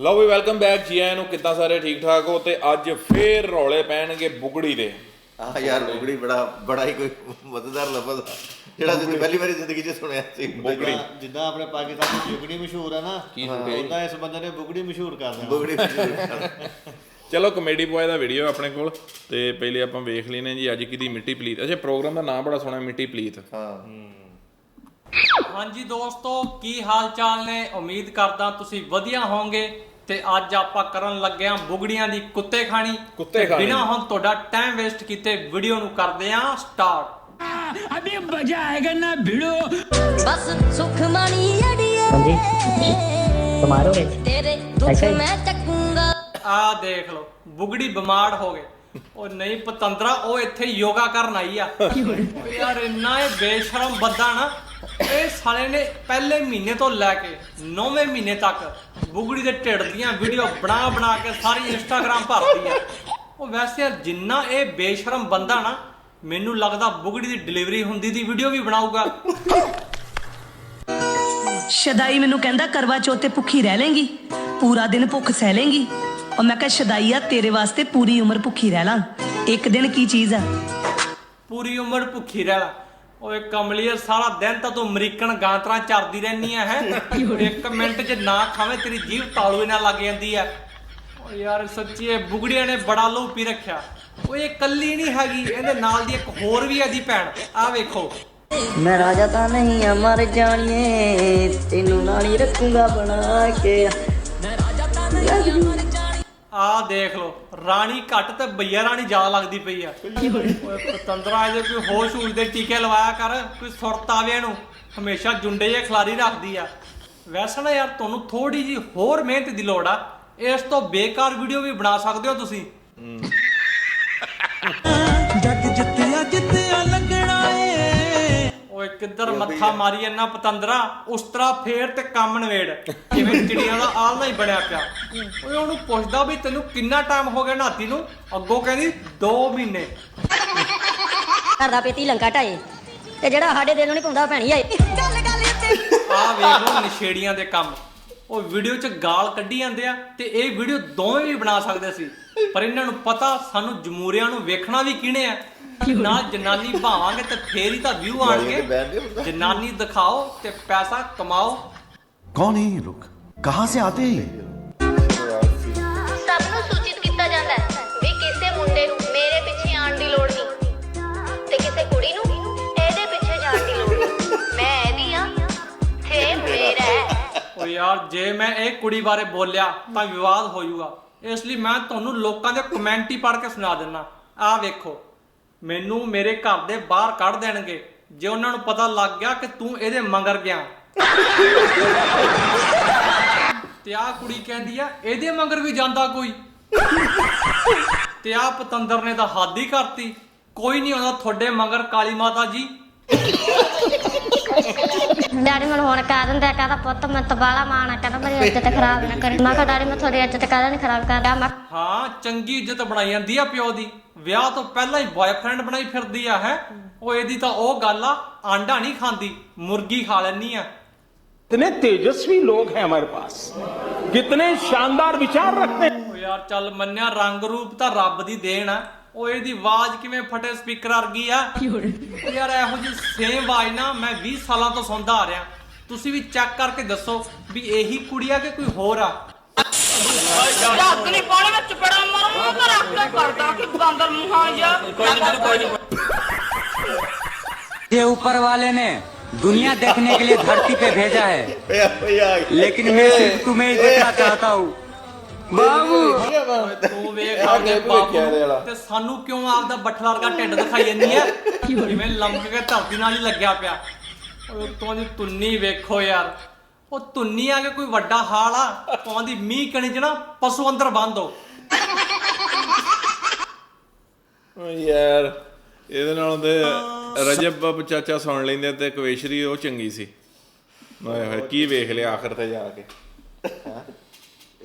ਲਓ ਵੀ welcome back ਜੀ ਆਇਆਂ ਨੂੰ ਕਿੱਦਾਂ ਸਾਰੇ ਠੀਕ ਠਾਕ ਹੋ? ਤੇ ਅੱਜ ਫੇਰ ਰੌਲੇ ਪੈਣਗੇ ਬੁਗੜੀ ਦੇ। ਆ ਯਾਰ ਬੁਗੜੀ ਬੜਾ ਬੜਾ ਹੀ ਕੋਈ ਮਜ਼ੇਦਾਰ ਲਫ਼ਜ਼ ਆ। ਜਿਹੜਾ ਤੁਸੀਂ ਪਹਿਲੀ ਵਾਰੀ ਜ਼ਿੰਦਗੀ 'ਚ ਸੁਣਿਆ ਸੀ ਬੁਗੜੀ। ਜਿੱਦਾਂ- ਜਿੱਦਾਂ ਆਪਣੇ ਪਾਕਿਸਤਾਨ ਵਿੱਚ ਜੁਗਣੀ ਮਸ਼ਹੂਰ ਹੈ ਨਾ ਕੀ? ਉਦਾਂ ਇਸ ਬੰਦੇ ਨੇ ਬੁਗੜੀ ਮਸ਼ਹੂਰ ਕਰ ਦੇਣਾ। ਬੁਗੜੀ ਚਲੋ ਕਮੇਡੀ ਬॉय ਦਾ ਵੀਡੀਓ ਆਪਣੇ ਕੋਲ। ਤੇ ਪਹਿਲੇ ਆਪਾਂ ਵੇਖ ਲੈਨੇ ਜੀ ਅੱਜ ਕਿਹਦੀ ਮਿੱਟੀ ਪਲੀਤ। ਅੱਛਾ ਪ੍ਰੋਗਰਾਮ ਦਾ ਨਾਮ ਬੜਾ ਸੋਹਣਾ ਮਿੱਟੀ ਪਲੀਤ। ਹਾਂ। ਹਾਂਜੀ ਦੋਸਤੋ ਕੀ ਹਾਲ ਚਾਲ ਨੇ? ਉਮੀਦ ਕਰਦਾ ਤੁਸੀਂ ਵਧੀਆ ਹੋਵੋਗੇ ਤੇ ਅੱਜ ਆਪਾਂ ਕਰਨ ਲੱਗੇ ਆਂ ਬੁਗੜੀਆਂ ਦੀ ਕੁੱਤੇ ਖਾਣੀ। ਬਿਨਾ ਹੁਣ ਤੁਹਾਡਾ ਟਾਈਮ ਵੇਸਟ ਕੀਤੇ ਵੀਡੀਓ ਨੂੰ ਕਰਦੇ ਆਂ ਸਟਾਰਟ ਅਬੇ ਮਜ਼ਾ ਆਏਗਾ ਨਾ ਭਿੜੋ। ਬਸ ਸੁਖ ਮਣੀ ਅੜੀਏ। ਹਾਂਜੀ। ਤੁਮਾਰੋ ਤੇਰੇ ਦੁੱਖ ਮੈਂ ਚੱਕੂੰਗਾ। ਆ ਦੇਖ ਲਓ ਬੁਗੜੀ ਬਿਮਾਰ ਹੋ ਗਏ। ਉਹ ਨਹੀਂ ਪਤੰਦਰਾ ਉਹ ਇੱਥੇ ਯੋਗਾ ਕਰਨ ਆਈ ਆ। ਯਾਰ ਇੰਨਾ ਹੀ ਬੇਸ਼ਰਮ ਬੰਦਾ ਨਾ ਇਹ ਸਾਲੇ ਨੇ ਪਹਿਲੇ ਮਹੀਨੇ ਤੋਂ ਲੈ ਕੇ 9ਵੇਂ ਮਹੀਨੇ ਤੱਕ ਬੁਗੜੀ ਦੇ ਢਿੱਡ ਦੀਆਂ ਵੀਡੀਓ ਬਣਾ ਬਣਾ ਕੇ ਸਾਰੀ ਇੰਸਟਾਗ੍ਰam ਭਰਦੀ ਆ ਉਹ ਵੈਸੇ ਯਾਰ ਜਿੰਨਾ ਇਹ ਬੇਸ਼ਰਮ ਬੰਦਾ ਨਾ ਮੈਨੂੰ ਲੱਗਦਾ ਬੁਗੜੀ ਦੀ ਡਿਲੀਵਰੀ ਹੁੰਦੀ ਦੀ ਵੀਡੀਓ ਵੀ ਬਣਾਊਗਾ। ਸ਼ਦਾਈ ਮੈਨੂੰ ਕਹਿੰਦਾ ਕਰਵਾ ਚੌਥ ਤੇ ਭੁੱਖੀ ਰਹਿ ਲੇਂਗੀ ਪੂਰਾ ਦਿਨ ਭੁੱਖ ਸਹਿ ਲੇਂਗੀ। ਔਰ ਮੈਂ ਕਿਹਾ ਸ਼ਦਾਈਆ ਤੇਰੇ ਵਾਸਤੇ ਪੂਰੀ ਉਮਰ ਭੁੱਖੀ ਰਹਿ ਲਾਂ। ਇੱਕ ਦਿਨ ਕੀ ਚੀਜ਼ ਆ? ਪੂਰੀ ਉਮਰ ਭੁੱਖੀ ਰਹਿਣਾ ਓਏ ਕਮਲੀਏ ਸਾਰਾ ਦਿਨ ਤਾਂ ਤੂੰ ਅਮਰੀਕਨ ਗਾਂਤਰਾ ਚਰਦੀ ਰਹਿਨੀ ਐ ਹੈ? ਇੱਕ ਮਿੰਟ 'ਚ ਨਾ ਖਾਵੇਂ ਤੇਰੀ ਜੀਭ ਤਾਲੂਏ ਨਾਲ ਲੱਗ ਜਾਂਦੀ ਐ। ਓ ਯਾਰ ਸੱਚੀ ਇਹ ਬੁਗੜੀਆਂ ਨੇ ਬੜਾ ਲਹੂ ਪੀ ਰੱਖਿਆ। ਓਏ ਇਹ ਕੱਲੀ ਨਹੀਂ ਹੈਗੀ ਇਹਦੇ ਨਾਲ ਦੀ ਇੱਕ ਹੋਰ ਵੀ ਇਹਦੀ ਭੈਣ। ਆ ਵੇਖੋ। ਮੈਂ ਰਾਜਾ ਤਾਂ ਨਹੀਂ ਆ ਮਰ ਜਾਣੀਏ। ਤੈਨੂੰ ਨਾਲ ਹੀ ਰੱਖੂੰਗਾ ਬਣਾ ਕੇ। ਮੈਂ ਰਾਜਾ ਤਾਂ ਨਹੀਂ ਆਹ ਦੇਖ ਲੋ ਰਾਣੀ ਘੱਟ ਤੇ ਬਈਆ ਰਾਣੀ ਜਾ ਲੱਗਦੀ ਪਈ ਆ। ਪਤੰਦਰਾ ਜੇ ਕੋਈ ਹੋਸ਼ ਹੂਸ਼ ਦੇ ਟੀਕੇ ਲਵਾਇਆ ਕਰ ਕੋਈ ਸੁਰਤ ਆਵੇ ਇਹਨੂੰ ਹਮੇਸ਼ਾ ਜੁੰਡੇ ਜੇ ਖਿਲਾਰੀ ਰੱਖਦੀ ਆ। ਵੈਸੇ ਨਾ ਯਾਰ ਤੁਹਾਨੂੰ ਥੋੜੀ ਜੀ ਹੋਰ ਮਿਹਨਤ ਦੀ ਲੋੜ ਆ। ਇਸ ਤੋਂ ਬੇਕਾਰ ਵੀਡੀਓ ਵੀ ਬਣਾ ਸਕਦੇ ਹੋ ਤੁਸੀਂ। ਜੱਗ ਜਿੱਤਿਆ ਜਿੱਤਿਆ ਲੱਗਣਾ ਏ। ਓਏ ਕਿੱਧਰ ਮੱਥਾ ਮਾਰੀ ਇੰਨਾ ਪਤੰਦਰਾ ਉਸ ਤਰ੍ਹਾਂ ਫੇਰ ਤੇ ਕੰਮ ਨਵੇੜ। ਜਿਵੇਂ ਚਿੜੀਆਂ ਦਾ ਆਲਣਾ ਹੀ ਬਣਿਆ ਪਿਆ। ਓਏ ਉਹਨੂੰ ਪੁੱਛਦਾ ਵੀ ਤੈਨੂੰ ਕਿੰਨਾ ਟਾਈਮ ਹੋ ਗਿਆ ਨਹਾਤੀ ਨੂੰ? ਅੱਗੋਂ ਕਹਿੰਦੀ 2 ਮਹੀਨੇ। ਘਰ ਦਾ ਪੇਤੀ ਲੰਕਾ ਢਾਏ। ਤੇ ਜਿਹੜਾ ਸਾਡੇ ਦਿਲ ਨੂੰ ਨਹੀਂ ਪਾਉਂਦਾ ਭੈਣੀ ਆਏ। ਗੱਲ ਗੱਲ ਉੱਤੇ ਆ ਵੇਖ ਲੋ ਨਸ਼ੇੜੀਆਂ ਦੇ ਕੰਮ। ਉਹ ਵੀਡੀਓ 'ਚ ਗਾਲ ਕੱਢੀ ਜਾਂਦੇ ਆ ਤੇ ਇਹ ਵੀਡੀਓ ਦੋਵੇਂ ਵੀ ਬਣਾ ਸਕਦੇ ਸੀ। ਪਰ ਇਹਨਾਂ ਨੂੰ ਪਤਾ ਸਾਨੂੰ ਜਮੂਰੀਆਂ ਨੂੰ ਵੇਖਣਾ ਵੀ ਕਿਹਨੇ ਆ। ਨਾ ਜਨਾਨੀ ਭਾਵਾਂਗੇ ਤੇ ਫੇਰ ਹੀ ਤਾਂ ਵਿਊ ਆਣਗੇ। ਜਨਾਨੀ ਦਿਖਾਓ ਤੇ ਪੈਸਾ ਕਮਾਓ। ਕੌਣ ਹੈ ਇਹ ਲੋਕ? ਕਹਾਂ ਸੇ ਆਤੇ ਹੈ ਜੇ ਮੈਂ ਇਹ ਕੁੜੀ ਬਾਰੇ ਬੋਲਿਆ ਤਾਂ ਵਿਵਾਦ ਹੋ ਜਾਊਗਾ ਇਸ ਲਈ ਮੈਂ ਤੁਹਾਨੂੰ ਲੋਕਾਂ ਦੇ ਕਮੈਂਟ ਹੀ ਪੜ੍ਹ ਕੇ ਸੁਣਾ ਦਿੰਨਾ। ਆਹ ਵੇਖੋ ਮੈਨੂੰ ਮੇਰੇ ਘਰ ਦੇ ਬਾਹਰ ਕੱਢ ਦੇਣਗੇ। ਜੇ ਉਹਨਾਂ ਨੂੰ ਪਤਾ ਲੱਗ ਗਿਆ ਕਿ ਤੂੰ ਇਹਦੇ ਮੰਗਰ ਗਿਆ। ਤੇ ਆਹ ਕੁੜੀ ਕਹਿੰਦੀ ਆ ਇਹਦੇ ਮੰਗਰ ਵੀ ਜਾਂਦਾ ਕੋਈ। ਤੇ ਆਹ ਪਤੰਦਰ ਨੇ ਤਾਂ ਹੱਦ ਹੀ ਕਰਤੀ। ਕੋਈ ਨਹੀਂ ਆਉਂਦਾ ਤੁਹਾਡੇ ਮੰਗਰ ਕਾਲੀ ਮਾਤਾ ਜੀ। ਡੈਡੀ ਮੈਨੂੰ ਹੁਣ ਕਹਿ ਦਿੰਦਾ ਕਹਿੰਦਾ ਪੁੱਤ ਮੈਂ ਤਬਾਲਾ ਮਾਣਾ ਕਹਿੰਦਾ ਮੇਰੀ ਇੱਜ਼ਤ ਖਰਾਬ ਨਾ ਕਰੀ। ਮੈਂ ਕਿਹਾ ਡੈਡੀ ਮੈਂ ਤੁਹਾਡੀ ਇੱਜ਼ਤ ਕਾਹਦਾ ਨਹੀਂ ਖਰਾਬ ਕਰਦਾ? ਮੈਂ ਹਾਂ ਚੰਗੀ ਇੱਜ਼ਤ ਬਣਾਈ ਜਾਂਦੀ ਆ ਪਿਓ ਦੀ। ਵਿਆਹ ਤੋਂ ਪਹਿਲਾਂ ਹੀ ਬॉयਫ੍ਰੈਂਡ ਬਣਾਈ ਫਿਰਦੀ ਆ ਹੈ? ਉਹ ਇਹਦੀ ਤਾਂ ਉਹ ਗੱਲ ਆ ਆਂਡਾ ਨਹੀਂ ਖਾਂਦੀ ਮੁਰਗੀ ਖਾ ਲੈਣੀ ਆ। इतने तेजस्वी लोग हैं हमारे पास कितने शानदार विचार रखते ਯਾਰ ਚੱਲ ਮੰਨਿਆ ਰੰਗ ਰੂਪ ਤਾਂ ਰੱਬ ਦੀ ਦੇਣ ਆ। ਉਹ ਇਹਦੀ ਆਵਾਜ਼ ਕਿਵੇਂ ਫਟੇ ਸਪੀਕਰ ਵਰਗੀ ਆ ਉਹ ਯਾਰ ਇਹੋ ਜਿਹੀ ਸੇਮ ਆਵਾਜ਼ ਨਾ ਮੈਂ 20 ਸਾਲਾਂ ਤੋਂ ਸੁਣਦਾ ਆ ਰਿਹਾ ਤੁਸੀਂ ਵੀ ਚੈੱਕ ਕਰਕੇ ਦੱਸੋ ਵੀ ਇਹੀ ਕੁੜੀ ਆ ਕਿ ਕੋਈ ਹੋਰ ਆ ਰੱਗ ਨਹੀਂ ਪਾਣੀ ਵਿੱਚ ਬੜਾ ਮਰਮੂ ਤਾਂ ਰੱਖ ਕੇ ਕਰਦਾ ਕਿ ਬਾਂਦਰ ਮੂੰਹਾਂ ਜਾ ये ऊपर वाले ने दुनिया देखने के लिए धरती पे भेजा है ਓਏ ਓਏ ਆ लेकिन मैं सिर्फ तुम्हें ही देखना चाहता हूँ बाबू ਤੂੰ ਵੇਖ ਇਹਦੇ ਵਾਲਾ। ਨੂੰ ਤੇ ਸਾਨੂੰ ਕਿਉਂ ਆਪਦਾ ਬੱਠਲ ਵਰਗਾ ਢਿੱਡ ਦਿਖਾਈ ਜਾਂਦੀ ਆ ਜਿਵੇਂ ਲੰਮਕ ਕੇ ਧਰਤੀ ਨਾਲ ਹੀ ਲੱਗਿਆ ਪਿਆ। ਉਹ ਤੋਂ ਦੀ ਤੁੰਨੀ ਵੇਖੋ ਯਾਰ। ਉਹ ਤੁੰਨੀ ਆ ਕੇ ਕੋਈ ਵੱਡਾ ਹਾਲ ਆ ਪਾਉਂਦੀ ਮੀਂਹ ਕਣੀ ਚ ਨਾ ਪਸ਼ੂ ਅੰਦਰ ਬੰਦ ਹੋ। ਯਾਰ ਇਹਦੇ ਨਾਲ ਤੇ ਰਜਬ ਬੱਬ ਚਾਚਾ ਸੁਣ ਲੈਂਦੇ ਤੇ ਕਵੇਸ਼ਰੀ ਉਹ ਚੰਗੀ ਸੀ। ਹੋਏ ਕੀ ਵੇਖ ਲਿਆ ਆਖਰ ਤੇ ਜਾ ਕੇ।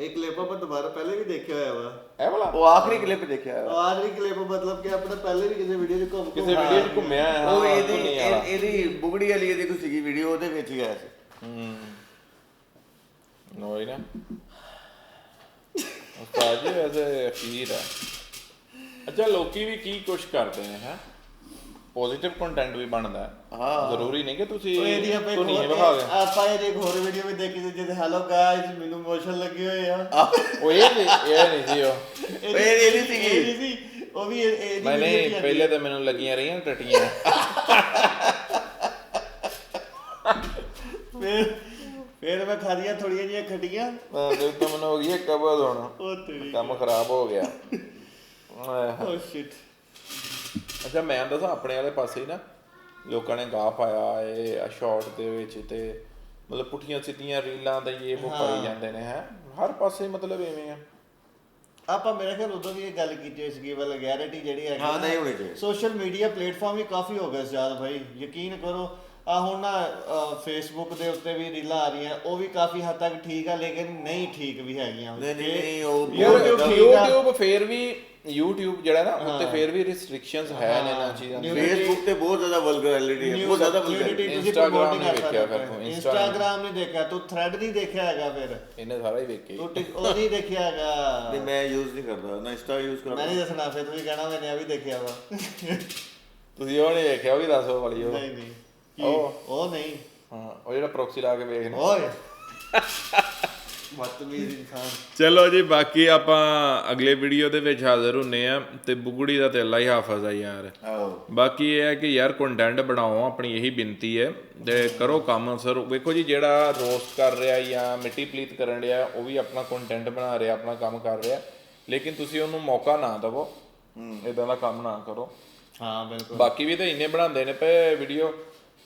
ਇਹ ਕਲਿੱਪ ਆਪਾਂ ਦੁਬਾਰਾ ਪਹਿਲੇ ਵੀ ਦੇਖਿਆ ਹੋਇਆ ਵਾ। ਇਹ ਵਾਲਾ? ਉਹ ਆਖਰੀ ਕਲਿੱਪ ਦੇਖਿਆ ਹੋਇਆ। ਆਖਰੀ ਕਲਿੱਪ ਮਤਲਬ ਕਿ ਆਪਣੇ ਪਹਿਲੇ ਵੀ ਕਿਸੇ ਵੀਡੀਓ 'ਚ ਘੁੰਮ ਕਿਸੇ ਵੀਡੀਓ 'ਚ ਘੁੰਮਿਆ ਹੈ, ਉਹ ਹਾਂ, ਇਹਦੀ। ਇਹ- ਇਹਦੀ ਬੁਗੜੀ ਵਾਲੀ ਇਹਦੀ ਕੋਈ ਸੀਗੀ ਵੀਡੀਓ ਉਹਦੇ ਵਿੱਚ ਗਿਆ ਸੀ। ਹੋਈ ਨਾ। ਜੀ ਵੈਸੇ ਅਖੀਰ ਹੈ ਅੱਛਾ ਲੋਕੀ ਵੀ ਕੀ ਕੁਛ ਕਰਦੇ ਨੇ ਹੈ? ਪੋਜ਼ਿਟਿਵ ਕੰਟੈਂਟ ਵੀ ਬਣਦਾ। ਹੈ ਹਾਂ। ਜ਼ਰੂਰੀ ਨਹੀਂ ਕਿ ਤੁਸੀਂ ਉਹ ਇਹਦੀ ਆਪਾਂ ਇੱਕ ਹੋਰ- ਆਪਾਂ ਇਹਦੀ ਇੱਕ ਹੋਰ ਵੀਡੀਓ ਵੀ ਦੇਖੀ ਸੀ ਜਿਹਦੇ ਹੈਲੋ ਗਾਇਸ ਮੈਨੂੰ ਮੋਸ਼ਨ ਲੱਗੇ ਹੋਏ ਆ। ਉਹ ਇਹ ਨਹੀਂ ਇਹ ਨਹੀਂ ਸੀ ਉਹ। ਇਹਦੀ- ਇਹ- ਇਹ ਨਹੀਂ ਸੀਗੀ। ਇਹ ਨਹੀਂ ਸੀ ਉਹ ਵੀ ਇਹ- ਇਹਦੀ ਮੈਂ video ਨਹੀਂ ਪਹਿਲੇ ਤਾਂ ਮੈਨੂੰ ਲੱਗੀਆਂ ਰਹੀਆਂ ਟਟੀਆਂ। ਫਿਰ ਫਿਰ ਮੈਂ ਖਾਦੀਆਂ ਥੋੜੀਆਂ ਜਿਹੀਆਂ ਖੱਡੀਆਂ ਮੈਂ ਤੇ ਤਾਂ ਮੈਨੂੰ ਹੋ ਗਈ ਇੱਕ ਕਬਦ ਹੁਣ। ਉਹ ਤੇਰੀ ਕੰਮ ਖਰਾਬ ਹੋ ਗਿਆ। ਆਹ। ਓ ਸ਼ਿਟ ਅੱਛਾ ਮੈਂ ਦੱਸਾਂ ਆਪਣੇ ਵਾਲੇ ਪਾਸੇ ਹੀ ਨਾ। ਲੋਕਾਂ ਨੇ ਗਾਹ ਪਾਇਆ ਇਹ ਆ ਸ਼ਾਰਟ ਦੇ ਵਿੱਚ ਤੇ ਮਤਲਬ ਪੁੱਠੀਆਂ ਸਿੱਧੀਆਂ ਰੀਲਾਂ ਤੇ ਇਹ ਉਹ ਪਾਈ ਜਾਂਦੇ ਨੇ ਹੈ? ਹਰ ਪਾਸੇ ਮਤਲਬ ਐਵੇਂ ਆ। ਆਪਾਂ ਮੇਰੇ ਖਿਆਲ ਉਦੋਂ ਵੀ ਇਹ ਗੱਲ ਕੀਤੀ ਹੋਈ ਸੀਗੀ ਵਲਗੈਰਿਟੀ ਜਿਹੜੀ ਹੈਗੀ ਹਾਂ, ਨਹੀਂ ਹੋਣੀ ਚਾਹੀਦੀ। ਸੋਸ਼ਲ ਮੀਡੀਆ ਪਲੇਟਫਾਰਮ ਵੀ ਕਾਫੀ ਹੋ ਗਏ ਜ਼ਿਆਦਾ ਭਾਈ ਯਕੀਨ ਕਰੋ ਆ ਹੁਣ ਨਾ ਫੇਸਬੁੱਕ ਦੇ ਉੱਤੇ ਵੀ ਰੀਲਾਂ ਆ ਰਹੀਆਂ ਉਹ ਵੀ ਕਾਫੀ ਹੱਦ ਤੱਕ ਠੀਕ ਆ ਲੇਕਿਨ ਨਹੀਂ ਠੀਕ ਵੀ ਹੈਗੀਆਂ। ਨਹੀਂ, ਨਹੀਂ, ਨਹੀਂ, ਉਹ ਜ਼ਿਆਦਾ- YouTube ਫੇਰ ਵੀ YouTube ਜਿਹੜਾ ਨਾ ਉੱਤੇ ਫੇਰ ਵੀ ਰਿਸਟ੍ਰਿਕਸ਼ਨਸ ਹੈ ਨੇ ਇਹਨਾਂ ਚੀਜ਼ਾਂ ਦੀ ਫੇਸਬੁੱਕ ਤੇ ਬਹੁਤ ਜ਼ਿਆਦਾ ਵਲਗੈਰਿਟੀ ਹੈ ਬਹੁਤ ਜ਼ਿਆਦਾ ਵਲਗੈਰਿਟੀ Instagram ਨਹੀਂ ਵੇਖਿਆ ਫਿਰ ਤੂੰ, Instagram। ਇੰਸਟਾਗ੍ਰਾਮ ਨਹੀਂ। ਦੇਖਿਆ ਤੂੰ ਥ੍ਰੈਡ ਨਹੀਂ ਦੇਖਿਆ ਹੈਗਾ ਫਿਰ? ਇਹਨੇ ਸਾਰਾ ਹੀ ਵੇਖੇ ਤੂੰ ਟਿਕ- ਉਹ ਨਹੀਂ ਦੇਖਿਆ ਹੈਗਾ। ਨਹੀਂ ਮੈਂ ਯੂਜ਼ ਨਹੀਂ ਕਰਦਾ ਨਾ ਇੰਸਟਾ ਯੂਜ਼ ਮੈਂ ਨਹੀਂ ਕਰਦਾ ਦੱਸਣਾ ਫਿਰ ਤੁਸੀਂ ਕਹਿਣਾ ਮੈਨੇ ਆ ਵੀ ਦੇਖਿਆ ਵਾ। ਤੁਸੀਂ ਉਹ ਨਹੀਂ ਵੇਖਿਆ ਉਹ ਵੀ ਦੱਸੋ ਵਾਲੀ ਉਹ। ਨਹੀਂ ਨਹੀਂ। ਕੀ? ਉਹ। ਉਹ ਨਹੀਂ ਹਾਂ ਉਹ ਜਿਹੜਾ ਪ੍ਰੋਕਸੀ ਲਾ ਕੇ ਵੇਖਣਾ ਓਏ ਬਦਤਮੀਜ਼ ਇਨਸਾਨ ਚਲੋ ਜੀ ਬਾਕੀ ਆਪਾਂ ਅਗਲੇ ਵੀਡੀਓ ਦੇ ਵਿੱਚ ਹਾਜ਼ਰ ਹੁੰਨੇ ਆ ਤੇ ਬੁਗੜੀ ਦਾ ਤੇ ਅੱਲਾ ਹੀ ਹਾਫਜ਼ ਆ ਯਾਰ ਆਓ ਬਾਕੀ ਇਹ ਹੈ ਕਿ ਯਾਰ ਕੰਟੈਂਟ ਬਣਾਓ ਆਪਣੀ ਇਹੀ ਬੇਨਤੀ ਹੈ ਤੇ ਕਰੋ ਕੰਮ ਸਰ ਵੇਖੋ ਜੀ ਜਿਹੜਾ ਰੋਸਟ ਕਰ ਰਿਹਾ ਜਾਂ ਮਿੱਟੀ ਪਲੀਤ ਕਰਨ ਰਿਹਾ ਉਹ ਵੀ ਆਪਣਾ ਕੰਟੈਂਟ ਬਣਾ ਰਿਹਾ ਆਪਣਾ ਕੰਮ ਕਰ ਰਿਹਾ ਲੇਕਿਨ ਤੁਸੀਂ ਉਹਨੂੰ ਮੌਕਾ ਨਾ ਦਿਵੋ ਇਦਾਂ ਦਾ ਕੰਮ ਨਾ ਕਰੋ ਹਾਂ ਬਿਲਕੁਲ ਬਾਕੀ ਵੀ ਤਾਂ ਇੰਨੇ ਬਣਾਉਂਦੇ ਨੇ ਪਏ ਵੀਡੀਓ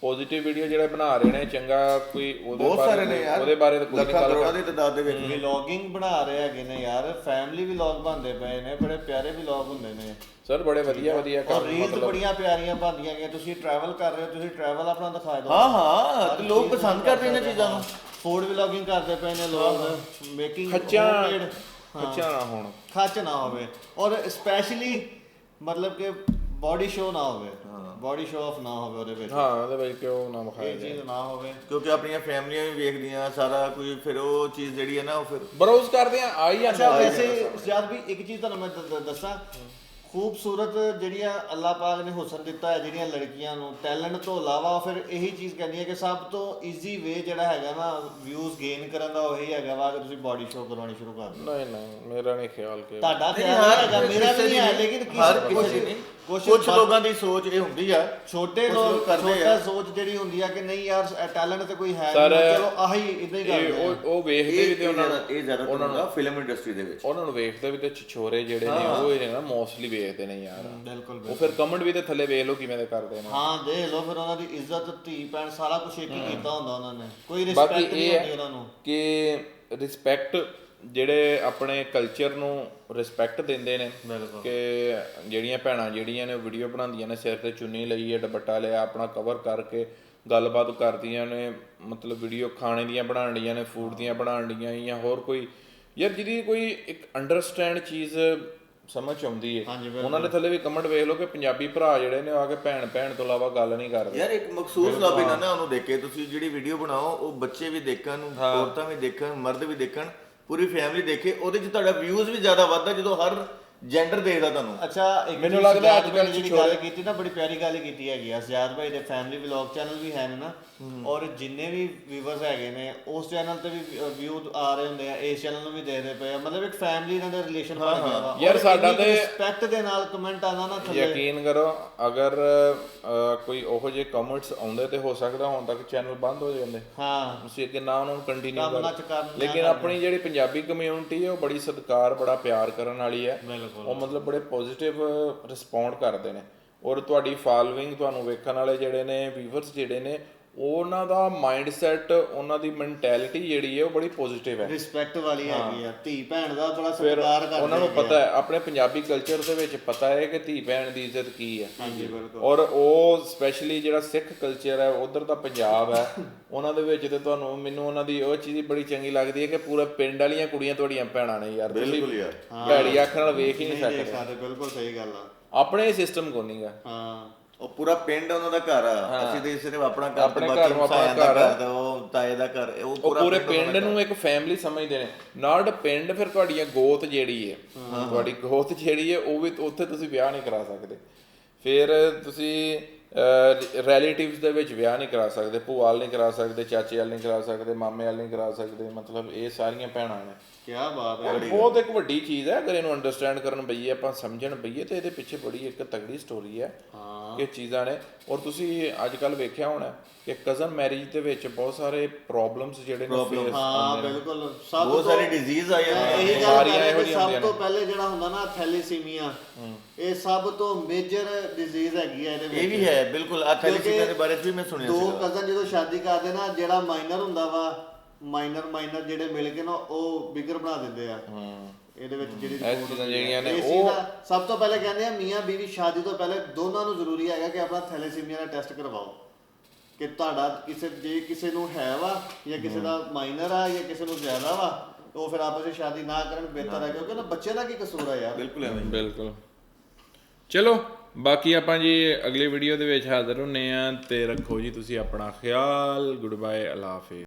ਪੋਜ਼ਿਟਿਵ ਵੀਡੀਓ ਜਿਹੜੇ ਬਣਾ ਰਹੇ ਨੇ ਚੰਗਾ ਕੋਈ ਉਹਦੇ ਬਹੁਤ ਸਾਰੇ ਨੇ ਯਾਰ। ਉਹਦੇ ਬਾਰੇ ਤਾਂ ਕੋਈ ਨਹੀਂ ਲੱਖਾਂ ਗੱਲ ਕਰੋੜਾਂ ਕਰ ਦੀ ਤਾਦਾਦ ਦੇ ਵਿੱਚ। ਵਲੌਗਿੰਗ ਬਣਾ ਰਹੇ ਹੈਗੇ ਨੇ ਯਾਰ। ਫੈਮਿਲੀ ਵਲੌਗ ਬਣਦੇ ਪਏ ਨੇ ਬੜੇ ਪਿਆਰੇ ਵਲੌਗ ਹੁੰਦੇ ਨੇ। ਸਰ ਬੜੇ ਵਧੀਆ ਵਧੀਆ ਕੰਮ ਮਤਲਬ ਬੜੀਆਂ ਪਿਆਰੀਆਂ ਬਣਦੀਆਂ ਗਈਆਂ। ਤੁਸੀਂ ਟਰੈਵਲ ਕਰ ਰਹੇ ਹੋ ਤੁਸੀਂ ਟਰੈਵਲ ਆਪਣਾ ਦਿਖਾ ਦਿਓ। ਹਾਂ ਹਾਂ। ਤੇ ਲੋਕ ਪਸੰਦ ਕਰਦੇ ਨੇ ਚੀਜ਼ਾਂ ਨੂੰ। ਫੂਡ ਵਲੌਗਿੰਗ ਕਰਦੇ ਪਏ ਨੇ ਲੋਕ। ਮੇਕਿੰਗ ਖੱਚਾ ਖੱਚਾ ਨਾ ਹੋਣ। ਖੱਚ ਨਾ ਹੋਵੇ। ਔਰ ਸਪੈਸ਼ਲੀ ਮਤਲਬ ਕਿ ਬਾਡੀ ਸ਼ੋ ਨਾ ਹੋਵੇ। ਬਾਡੀ ਸ਼ੋ ਆਫ ਨਾ ਹੋਵੇ ਉਹਦੇ ਵਿੱਚ। ਹਾਂ ਉਹਦੇ ਵਿੱਚ ਕਿਉਂ ਨਾ ਵਿਖਾਇਆ ਇਹ ਚੀਜ਼ ਨਾ ਹੋਵੇ। ਕਿਉਂਕਿ ਆਪਣੀਆਂ ਫੈਮਲੀਆਂ ਵੀ ਵੇਖਦੀਆਂ ਸਾਰਾ ਕੁਝ ਫਿਰ ਉਹ ਚੀਜ਼ ਜਿਹੜੀ ਹੈ ਨਾ ਉਹ ਫਿਰ ਬਰੋਜ਼ ਕਰਦੇ ਆ ਆ ਹੀ ਅੱਛਾ ਜਾਂਦਾ ਵੈਸੇ ਜਦ ਵੀ ਇੱਕ ਚੀਜ਼ ਤੁਹਾਨੂੰ ਮੈਂ ਦ- ਦ- ਦੱਸਾਂ। ਖੂਬਸੂਰਤ ਜਿਹੜੀਆਂ ਅੱਲਾਹ ਪਾਕ ਨੇ ਹੁਸਨ ਦਿੱਤਾ ਹੈ ਜਿਹੜੀਆਂ ਲੜਕੀਆਂ ਨੂੰ ਟੈਲੈਂਟ ਤੋਂ ਇਲਾਵਾ ਫਿਰ ਇਹੀ ਚੀਜ਼ ਕਹਿੰਦੀ ਹੈ ਕਿ ਸਭ ਤੋਂ ਈਜ਼ੀ ਵੇ ਜਿਹੜਾ ਹੈਗਾ ਨਾ ਵਿਊਜ਼ ਗੇਨ ਕਰਨ ਦਾ ਉਹੀ ਹੈਗਾ ਵਾ ਕਿ ਤੁਸੀਂ ਬਾਡੀ ਸ਼ੋ ਕਰਵਾਉਣੀ ਸ਼ੁਰੂ ਕਰ ਦਿਓ। ਨਹੀਂ ਨਹੀਂ ਮੇਰਾ ਨਹੀਂ ਖਿਆਲ ਕਿ ਤੁਹਾਡਾ ਖਿਆਲ ਹੈਗਾ ਮੇਰਾ ਵੀ ਨਹੀਂ ਹੈ ਲੇਕਿਨ ਹਰ ਕਿਸੇ ਦੀ ਨਹੀਂ। ਕੁਝ ਲੋਕਾਂ ਦੀ ਸੋਚ ਇਹ ਹੁੰਦੀ ਆ ਛੋਟੇ ਲੋਕ ਕਰਦੇ ਛੋਟਾ ਆ। ਸੋਚ ਜਿਹੜੀ ਹੁੰਦੀ ਆ ਕਿ ਨਹੀਂ ਯਾਰ ਟੈਲੈਂਟ ਤੇ ਕੋਈ ਹੈ ਨਹੀਂ ਚਲੋ ਆਹੀ ਇਦਾਂ ਹੀ ਕਰਦੇ ਆ। ਉਹ ਉਹ ਵੇਖਦੇ ਵੀ ਤੇ ਉਹਨਾਂ ਨੂੰ ਇਹ ਜ਼ਿਆਦਾ ਉਹਨਾਂ ਨੂੰ ਫਿਲਮ ਇੰਡਸਟਰੀ ਦੇ ਵਿੱਚ। ਉਹਨਾਂ ਨੂੰ ਵੇਖਦੇ ਵੀ ਤੇ ਛਛੋਰੇ ਜਿਹੜੇ ਨੇ ਉਹ ਇਹ ਨਾ ਮੋਸਟਲੀ ਵੇਖਦੇ ਨੇ ਯਾਰ। ਬਿਲਕੁਲ ਉਹ ਫਿਰ ਕਮੈਂਟ ਵੀ ਤੇ ਥੱਲੇ ਵੇਖ ਲਓ ਕਿਵੇਂ ਦੇ ਕਰਦੇ ਨੇ। ਹਾਂ ਦੇਖ ਲਓ ਫਿਰ ਉਹਨਾਂ ਦੀ ਇੱਜ਼ਤ ਧੀ ਭੈਣ ਸਾਰਾ ਕੁਝ ਇੱਕ ਹੀ ਕੀਤਾ ਹੁੰਦਾ ਉਹਨਾਂ ਨੇ। ਕੋਈ ਰਿਸਪੈਕਟ ਨਹੀਂ ਹੁੰਦੀ ਹੈ ਉਹਨਾਂ ਨੂੰ। ਕਿ ਰਿਸਪੈਕਟ ਜਿਹੜੇ ਆਪਣੇ ਕਲਚਰ ਨੂੰ ਰਿਸਪੈਕਟ ਦਿੰਦੇ ਨੇ ਕਿ ਜਿਹੜੀਆਂ ਭੈਣਾਂ ਜਿਹੜੀਆਂ ਨੇ ਵੀਡੀਓ ਬਣਾਉਂਦੀਆਂ ਨੇ ਸਿਰ ਤੇ ਚੁੰਨੀ ਲਈ ਹੈ ਦੁਪੱਟਾ ਲਿਆ ਆਪਣਾ ਕਵਰ ਕਰਕੇ ਗੱਲਬਾਤ ਕਰਦੀਆਂ ਨੇ ਮਤਲਬ ਵੀਡੀਓ ਖਾਣੇ ਦੀਆਂ ਬਣਾਉਣ ਡੀਆਂ ਨੇ ਫੂਡ ਦੀਆਂ ਬਣਾਉਣ ਡੀਆਂ ਜਾਂ ਹੋਰ ਕੋਈ। ਯਾਰ ਜਿਹਦੀ ਕੋਈ ਇੱਕ ਅੰਡਰਸਟੈਂਡ ਚੀਜ਼ ਸਮਝ ਆਉਂਦੀ ਹੈ ਉਹਨਾਂ ਦੇ ਥੱਲੇ ਵੀ ਕਮੈਂਟ ਵੇਖ ਲਓ ਕਿ ਪੰਜਾਬੀ ਭਰਾ ਜਿਹੜੇ ਨੇ ਉਹ ਆ ਕੇ ਭੈਣ ਭੈਣ ਤੋਂ ਇਲਾਵਾ ਗੱਲ ਨਹੀਂ ਕਰਦੇ। ਯਾਰ ਇੱਕ ਮਖਸੂਸ ਲਾਬੀ ਨਾ ਨਾ ਉਹਨੂੰ ਦੇਖੇ ਤੁਸੀਂ ਜਿਹੜੀ ਵੀਡੀਓ ਬਣਾਓ ਉਹ ਬੱਚੇ ਵੀ ਦੇਖਣ ਔਰਤਾਂ ਵੀ ਦੇਖਣ ਮਰਦ ਵੀ ਦੇਖਣ ਪੂਰੀ ਫੈਮਿਲੀ ਦੇਖੇ ਉਹਦੇ 'ਚ ਤੁਹਾਡਾ ਵਿਊਜ਼ ਵੀ ਜ਼ਿਆਦਾ ਵੱਧਦਾ ਜਦੋਂ ਹਰ ਜੈਂਡਰ ਦੇਖਦਾ ਤੁਹਾਨੂੰ। ਅੱਛਾ ਇੱਕ ਮੈਨੂੰ ਲੱਗਦਾ ਅੱਜ ਕੱਲ੍ਹ ਜਿਹੜੀ ਗੱਲ ਕੀਤੀ ਨਾ ਬੜੀ ਪਿਆਰੀ ਗੱਲ ਕੀਤੀ ਹੈਗੀ ਆ ਸਜਾਦ ਭਾਈ ਦੇ ਫੈਮਿਲੀ ਵਲੌਗ ਚੈਨਲ ਵੀ ਹੈ ਨੇ ਔਰ ਜਿੰਨੇ ਵੀ ਵੀਵਰਸ ਹੈਗੇ ਨੇ ਉਸ ਚੈਨਲ ਤੇ ਵੀ ਵਿਊ ਆ ਰਹੇ ਹੁੰਦੇ ਆ ਇਸ ਚੈਨਲ ਨੂੰ ਵੀ ਦੇਖਦੇ ਪਏ ਆ। ਮਤਲਬ ਇੱਕ ਫੈਮਿਲੀ ਨਾਲ ਦਾ ਰਿਲੇਸ਼ਨ ਬਣ ਗਿਆ ਵਾ। ਯਾਰ ਸਾਡਾ ਤੇ- ਰਿਸਪੈਕਟ ਦੇ ਨਾਲ ਕਮੈਂਟ ਆਉਂਦਾ ਨਾ ਥੱਲੇ। ਯਕੀਨ ਕਰੋ ਅਗਰ ਕੋਈ ਉਹੋ ਜਿਹੇ ਕਮੈਂਟਸ ਆਉਂਦੇ ਤੇ ਹੋ ਸਕਦਾ ਹੁਣ ਤੱਕ ਚੈਨਲ ਬੰਦ ਹੋ ਜਾਂਦੇ। ਹਾਂ। ਤੁਸੀਂ ਅੱਗੇ ਨਾ ਉਹਨਾਂ ਕੰਟੀਨਿਊ ਕਰ। ਲੇਕਿਨ। ਆਪਣੀ ਜਿਹੜੀ ਪੰਜਾਬੀ ਕਮਿਊਨਿਟੀ ਹੈ ਉਹ ਬੜੀ ਸਤਿਕਾਰ ਬੜਾ ਪਿਆਰ ਕਰਨ ਵਾਲੀ ਹੈ। ਬਿਲਕੁਲ। ਉਹ ਮਤਲਬ ਬੜੇ ਪੋਜ਼ਿਟਿਵ ਰਿਸਪੌਂਡ ਕਰਦੇ ਨੇ। ਔਰ ਤੁਹਾਡੀ ਫਾਲੋਇੰਗ ਤੁਹਾਨੂੰ ਵੇਖਣ ਵਾਲੇ ਜਿਹੜੇ ਨੇ ਵੀਵਰਸ ਜਿਹੜੇ ਨੇ ਉਹਨਾਂ ਦਾ ਮਾਈਂਡ ਸੈਟ ਉਹਨਾਂ ਦੀ ਮੈਂਟੈਲਿਟੀ ਜਿਹੜੀ ਹੈ ਉਹ ਬੜੀ ਪੋਜ਼ਿਟਿਵ ਹੈ। ਰਿਸਪੈਕਟ ਵਾਲੀ ਹੈਗੀ ਆ। ਧੀ ਭੈਣ ਦਾ ਬੜਾ ਸਤਿਕਾਰ ਕਰਦੇ ਉਹਨਾਂ ਨੂੰ। ਪਤਾ ਹੈ ਆਪਣੇ ਪੰਜਾਬੀ ਕਲਚਰ ਦੇ ਵਿੱਚ ਪਤਾ ਹੈ ਕਿ ਧੀ ਭੈਣ ਦੀ ਇੱਜ਼ਤ ਕੀ ਹੈ। ਹਾਂਜੀ ਬਿਲਕੁਲ। ਔਰ ਉਹ ਸਪੈਸ਼ਲੀ ਜਿਹੜਾ ਸਿੱਖ ਕਲਚਰ ਹੈ ਉਧਰ ਦਾ ਪੰਜਾਬ ਹੈ। ਉਹਨਾਂ ਦੇ ਵਿੱਚ ਤੇ ਤੁਹਾਨੂੰ ਮੈਨੂੰ ਉਹਨਾਂ ਦੀ ਉਹ ਚੀਜ਼ ਬੜੀ ਚੰਗੀ ਲੱਗਦੀ ਹੈ ਕਿ ਪੂਰਾ ਪਿੰਡ ਵਾਲੀਆਂ ਕੁੜੀਆਂ ਤੁਹਾਡੀਆਂ ਭੈਣਾਂ ਨੇ ਯਾਰ। ਬਿਲਕੁਲ ਯਾਰ। ਭੈੜੀ ਅੱਖ ਨਾਲ ਵੇਖ ਹੀ ਨਹੀਂ ਸਕਦੇ। ਸਕਦੇ ਬਿਲਕੁਲ ਸਹੀ ਗੱਲ ਆ। ਆਪਣੇ ਸਿਸਟਮ ਕੋ ਨਹੀਂਗਾ ਹਾਂ। ਉਹ ਪੂਰਾ ਪਿੰਡ ਉਹਨਾਂ ਦਾ ਘਰ ਆ। ਅਸੀਂ ਤੇ ਸਿਰਫ ਆਪਣਾ ਘਰ ਆਪਣੇ ਤੇ ਘਰ ਬਾਕੀ ਨੂੰ ਆਪਣਾ ਘਰ ਆ। ਉਹ ਤਾਏ ਦਾ ਘਰ ਉਹ ਪੂਰਾ ਪਿੰਡ ਨੂੰ ਇੱਕ ਫੈਮਿਲੀ ਸਮਝਦੇ ਨੇ। ਨਾਟ ਪਿੰਡ ਫਿਰ ਤੁਹਾਡੀਆਂ ਗੋਤ ਜਿਹੜੀ ਹੈ। ਤੁਹਾਡੀ ਗੋਤ ਜਿਹੜੀ ਹੈ ਉਹ ਵੀ ਉੱਥੇ ਤੁਸੀਂ ਵਿਆਹ ਨਹੀਂ ਕਰਾ ਸਕਦੇ। ਫਿਰ ਤੁਸੀਂ ਰਿਲੇਟਿਵਸ ਦੇ ਵਿੱਚ ਵਿਆਹ ਨਹੀਂ ਕਰਾ ਸਕਦੇ ਭੂਆ ਨਹੀਂ ਕਰਾ ਸਕਦੇ ਚਾਚੇ ਵਾਲ ਨਹੀਂ ਕਰਾ ਸਕਦੇ ਮਾਮੇ ਵਾਲ ਨਹੀਂ ਕਰਾ ਸਕਦੇ ਮਤਲਬ ਇਹ ਸਾਰੀਆਂ ਭੈਣਾਂ ਨੇ। ਕੀ ਬਾਤ ਹੈ ਬਹੁਤ ਇੱਕ ਵੱਡੀ ਚੀਜ਼ ਹੈ ਅਗਰ ਇਹਨੂੰ ਅੰਡਰਸਟੈਂਡ ਕਰਨ ਬਈਏ ਆਪਾਂ ਸਮਝਣ ਬਈਏ ਤੇ ਇਹਦੇ ਪਿੱਛੇ ਬੜੀ ਇੱਕ ਤਗੜੀ ਸਟੋਰੀ ਹੈ। ਕਿ ਚੀਜ਼ਾਂ ਨੇ ਔਰ ਤੁਸੀਂ ਅੱਜ ਕੱਲ ਵੇਖਿਆ ਹੋਣਾ ਕਿ ਕਜ਼ਨ ਮੈਰਿਜ ਦੇ ਵਿੱਚ ਬਹੁਤ ਸਾਰੇ ਪ੍ਰੋਬਲਮਸ ਜਿਹੜੇ ਨੇ ਫੇਸ ਹਾਂ ਬਿਲਕੁਲ। ਸਭ ਬਹੁਤ ਤੋਂ ਸਾਰੇ ਡਿਜ਼ੀਜ਼ ਆ ਜਾਂਦੇ ਗੱਲ ਬਿਮਾਰੀਆਂ ਇਹੋ ਜਿਹੀਆਂ ਸਭ ਹੁੰਦੀਆਂ ਤੋਂ ਨੇ। ਪਹਿਲੇ ਜਿਹੜਾ ਹੁੰਦਾ ਨਾ ਥੈਲੀਸੀਮੀਆ ਇਹ ਸਭ ਤੋਂ ਮੇਜਰ ਡਿਜ਼ੀਜ਼ ਹੈਗੀ ਹੈ ਇਹਦੇ ਵਿੱਚ ਇਹ ਵੀ ਹੈ ਬਿਲਕੁਲ। ਆ ਥੈਲੀਸੀਮੀਆ ਦੇ ਬਾਰੇ ਵੀ ਮੈਂ ਸੁਣਿਆ ਦੋ ਕਜ਼ਨ ਜਦੋਂ ਸ਼ਾਦੀ ਕਰਦੇ ਨਾ ਜਿਹੜਾ ਮਾਈਨਰ ਹੁੰਦਾ ਵਾ ਮਾਈਨਰ ਮਾਈਨਰ ਜਿਹੜੇ ਮਿਲ ਕੇ ਨਾ ਉਹ ਬਿਗਰ ਬਣਾ ਦਿੰਦੇ ਆ। ਇਹਦੇ ਵਿੱਚ ਜਿਹੜੀ ਇਹ ਚੀਜ਼ਾਂ। ਜਿਹੜੀਆਂ ਨੇ ਉਹ- ਸਭ ਤੋਂ ਪਹਿਲੇ ਕਹਿੰਦੇ ਆ ਮੀਆਂ ਬੀਵੀ ਸ਼ਾਦੀ ਤੋਂ ਪਹਿਲੇ ਦੋਨਾਂ ਨੂੰ ਜ਼ਰੂਰੀ ਹੈਗਾ ਕਿ ਆਪਣਾ ਥੈਲੇਸੀਮੀਆ ਦਾ ਟੈਸਟ ਕਰਵਾਓ। ਕਿ ਤੁਹਾਡਾ ਕਿਸੇ ਜੇ ਕਿਸੇ ਨੂੰ ਹੈ ਵਾ ਜਾਂ ਕਿਸੇ ਦਾ ਮਾਈਨਰ ਆ ਜਾਂ ਕਿਸੇ ਨੂੰ ਜ਼ਿਆਦਾ ਵਾ ਉਹ ਫਿਰ ਆਪਸ ਵਿੱਚ ਸ਼ਾਦੀ ਨਾ ਕਰਨ ਬਿਹਤਰ ਹੈ ਕਿਉਂਕਿ ਨਾ ਬੱਚੇ ਦਾ ਕੀ ਕਸੂਰ ਆ ਯਾਰ। ਬਿਲਕੁਲ ਐਵੇਂ ਬਿਲਕੁਲ। ਚਲੋ ਬਾਕੀ ਆਪਾਂ ਜੀ ਅਗਲੀ ਵੀਡੀਓ ਦੇ ਵਿੱਚ ਹਾਜ਼ਰ ਹੁੰਨੇ ਆ ਤੇ ਰੱਖੋ ਜੀ ਤੁਸੀਂ ਆਪਣਾ ਖਿਆਲ। Good bye ਅਲਾਫੇ